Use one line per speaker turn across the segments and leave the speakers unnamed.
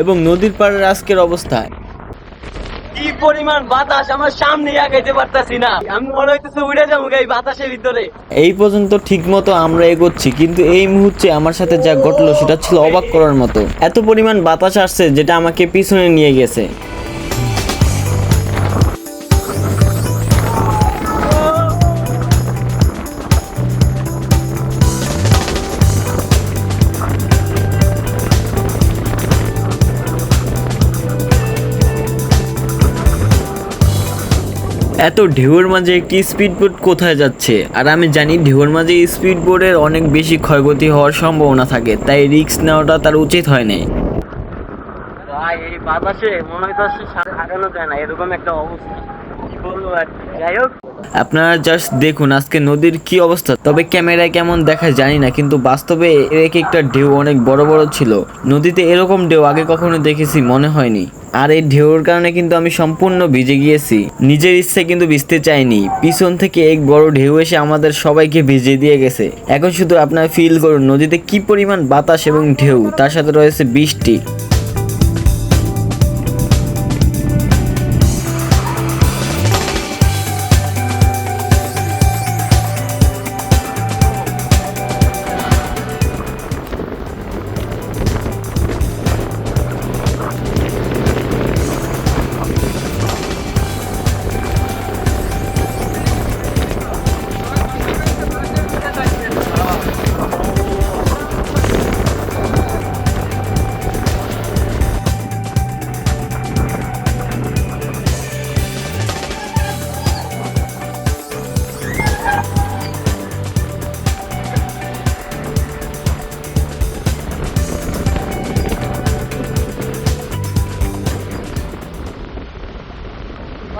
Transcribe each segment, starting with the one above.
এবং নদীর পাড়ের আজকের অবস্থা
কি পরিমাণ বাতাস? আমার সামনে আগাইতে পারতাছি না। আমি মনে হইতেছে উড়ে যাব এই বাতাসের ভিতরে।
এই পর্যন্ত ঠিক মতো আমরা এগোচ্ছি কিন্তু এই মুহূর্তে আমার সাথে যা ঘটলো সেটা ছিল অবাক করার মতো। এত পরিমাণ বাতাস আসছে যেটা আমাকে পিছনে নিয়ে গেছে। এত ঢেউয়ের মাঝে একটি স্পিড বোট কোথায় যাচ্ছে? আর আমি জানি ঢেউয়ের মাঝে স্পিড বোটের অনেক বেশি ক্ষয়ক্ষতি হওয়ার সম্ভাবনা থাকে তাই রিস্ক নেওয়াটা তার উচিত হয় নাই।
এই বাতাসে মনে হইতেছে সামনে যায় না এরকম একটা অবস্থা। কি বলব আর কি। যাই হোক।
আপনারা জাস্ট দেখুন আজকে নদীর কি অবস্থা তবে ক্যামেরায় কেমন দেখায় জানি না কিন্তু বাস্তবে এর এক একটা ঢেউ অনেক বড় বড় ছিল। নদীতে এরকম ঢেউ আগে কখনো দেখেছি মনে হয়নি। আর এই ঢেউর কারণে কিন্তু আমি সম্পূর্ণ ভিজে গিয়েছি। নিজের ইচ্ছে কিন্তু ভিজতে চাইনি। পিছন থেকে এক বড় ঢেউ এসে আমাদের সবাইকে ভিজে দিয়ে গেছে। এখন শুধু আপনারা ফিল করুন নদীতে কি পরিমাণ বাতাস এবং ঢেউ। তার সাথে রয়েছে বৃষ্টি।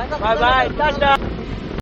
拜拜，大家。